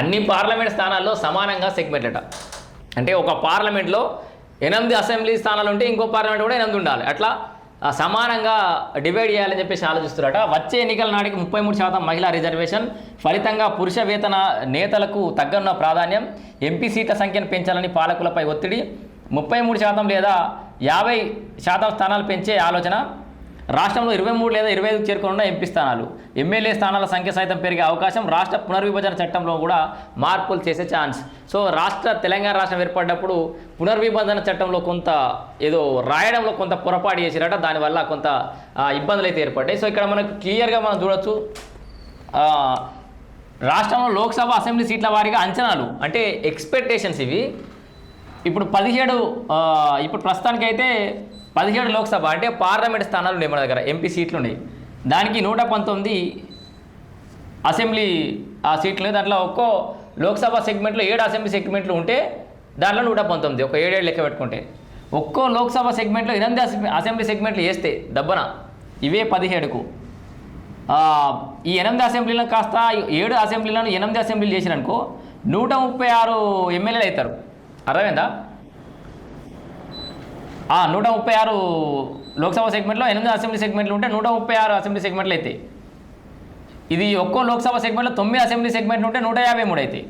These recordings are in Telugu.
అన్ని పార్లమెంట్ స్థానాల్లో సమానంగా సెగ్మెంట్ అట అంటే ఒక పార్లమెంట్లో ఎనిమిది అసెంబ్లీ స్థానాలు ఉంటే ఇంకో పార్లమెంట్ కూడా ఎనిమిది ఉండాలి. అట్లా సమానంగా డివైడ్ చేయాలని చెప్పేసి ఆలోచిస్తున్నారట. వచ్చే ఎన్నికల నాటికి ముప్పై మూడు శాతం మహిళా రిజర్వేషన్ ఫలితంగా పురుష వేతన నేతలకు తగ్గన్న ప్రాధాన్యం ఎంపీ సీట్ల సంఖ్యను పెంచాలని పాలకులపై ఒత్తిడి ముప్పై మూడు శాతం లేదా యాభై శాతం స్థానాలు పెంచే ఆలోచన రాష్ట్రంలో ఇరవై మూడు లేదా ఇరవై ఐదుకు చేరుకున్న ఎంపీ స్థానాలు. ఎమ్మెల్యే స్థానాల సంఖ్య సైతం పెరిగే అవకాశం రాష్ట్ర పునర్విభజన చట్టంలో కూడా మార్పులు చేసే ఛాన్స్. సో రాష్ట్ర తెలంగాణ రాష్ట్రం ఏర్పడినప్పుడు పునర్విభజన చట్టంలో కొంత ఏదో రాయడంలో కొంత పొరపాటు చేసిరట దానివల్ల కొంత ఇబ్బందులు అయితే ఏర్పడ్డాయి. సో ఇక్కడ మనకు క్లియర్గా మనం చూడొచ్చు రాష్ట్రంలో లోక్సభ అసెంబ్లీ సీట్ల వారీగా అంచనాలు అంటే ఎక్స్పెక్టేషన్స్ ఇవి. ఇప్పుడు పదిహేడు ఇప్పుడు ప్రస్తుతానికైతే పదిహేడు లోక్సభ అంటే పార్లమెంట్ స్థానాలు ఉన్నాయి మన దగ్గర ఎంపీ సీట్లు ఉన్నాయి దానికి నూట పంతొమ్మిది అసెంబ్లీ ఆ సీట్లు ఉన్నాయి. దాంట్లో ఒక్కో లోక్సభ సెగ్మెంట్లో ఏడు అసెంబ్లీ సెగ్మెంట్లు ఉంటే దాంట్లో నూట పంతొమ్మిది ఒక ఏడేళ్ళు లెక్క పెట్టుకుంటే. ఒక్కో లోక్సభ సెగ్మెంట్లో ఎనిమిది అసెంబ్లీ అసెంబ్లీ సెగ్మెంట్లు వేస్తే దబ్బన ఇవే పదిహేడుకు. ఈ ఎనిమిది అసెంబ్లీలను కాస్త ఏడు అసెంబ్లీలను ఎనిమిది అసెంబ్లీలు చేసిననుకో నూట ముప్పై ఆరు ఎమ్మెల్యేలు అవుతారు. అర్థమైందా? నూట ముప్పై ఆరు లోక్సభ సెగ్మెంట్లో ఎనిమిది అసెంబ్లీ సెగ్మెంట్లు ఉంటే నూట ముప్పై ఆరు అసెంబ్లీ సెగ్మెంట్లు అవుతాయి ఇది ఒక్కో లోక్సభ సెగ్మెంట్లో తొమ్మిది అసెంబ్లీ సెగ్మెంట్లు ఉంటే నూట యాభై మూడు అవుతాయి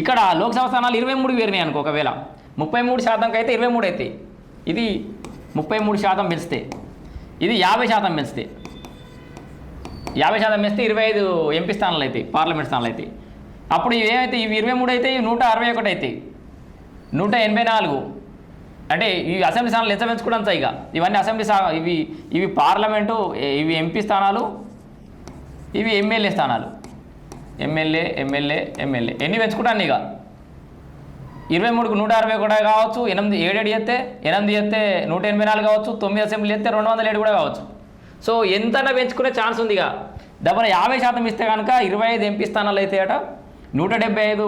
ఇక్కడ లోక్సభ స్థానాలు ఇరవై మూడు వేరినాయి అనుకో ఒకవేళ. ముప్పై మూడు శాతంకి అయితే ఇరవై మూడు అవుతాయి ఇది ముప్పై మూడు శాతం పెంచితే. ఇది యాభై శాతం పెంచితే. యాభై శాతం పెంచితే ఇరవై ఐదు ఎంపీ స్థానాలు అవుతాయి పార్లమెంట్ స్థానాలు అవుతాయి అప్పుడు ఇవి ఏమైతే ఇవి ఇరవై మూడు అయితే ఇవి నూట అరవై ఒకటి అవుతాయి నూట ఎనభై నాలుగు. అంటే ఈ అసెంబ్లీ స్థానాలు ఎంత ఇక. ఇవన్నీ అసెంబ్లీ ఇవి ఇవి పార్లమెంటు ఇవి ఎంపీ స్థానాలు ఇవి ఎమ్మెల్యే స్థానాలు. MLA MLA MLA. ఎన్ని పెంచుకుంటాను ఇక? ఇరవై మూడుకు నూట అరవై కూడా కావచ్చు ఎనిమిది ఏడేడు చేస్తే ఎనిమిది చేస్తే నూట ఎనభై నాలుగు కావచ్చు తొమ్మిది అసెంబ్లీ చేస్తే రెండు వందల ఏడు కూడా కావచ్చు. సో ఎంతైనా పెంచుకునే ఛాన్స్ ఉంది ఇక. దాని యాభై శాతం ఇస్తే కనుక ఇరవై ఐదు ఎంపీ స్థానాలు అయితే అట నూట డెబ్బై ఐదు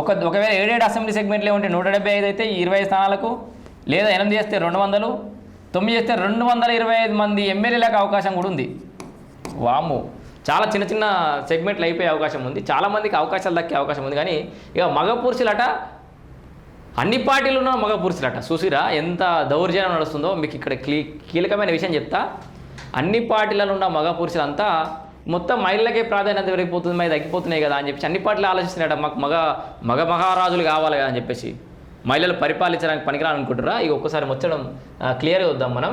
ఒక ఒకవేళ ఏడేడు అసెంబ్లీ సెగ్మెంట్లే ఉంటే నూట డెబ్బై ఐదు అయితే ఇరవై స్థానాలకు లేదా ఎనిమిది చేస్తే రెండు వందలు తొమ్మిది చేస్తే రెండు వందల ఇరవై ఐదు మంది ఎమ్మెల్యేలకు అవకాశం కూడా ఉంది. వాము చాలా చిన్న చిన్న సెగ్మెంట్లు అయిపోయే అవకాశం ఉంది. చాలామందికి అవకాశాలు దక్కే అవకాశం ఉంది. కానీ ఇక మగ పురుషులట అన్ని పార్టీలు ఉన్న మగ పురుషులట. చూసిరా ఎంత దౌర్జన్యం నడుస్తుందో మీకు ఇక్కడ క్లీ కీలకమైన విషయం చెప్తా. అన్ని పార్టీలలో ఉన్న మగ పురుషులంతా మొత్తం మహిళలకే ప్రాధాన్యత పెరిగిపోతుంది మరి తగ్గిపోతున్నాయి కదా అని చెప్పేసి అన్ని పార్టీలు ఆలోచిస్తున్నాడు మాకు మగ మగ మహారాజులు కావాలి కదా అని చెప్పేసి. మహిళలు పరిపాలించడానికి పనికిరానుకుంటారా ఇక ఒక్కసారి ముచ్చడం క్లియర్గా వద్దాం మనం.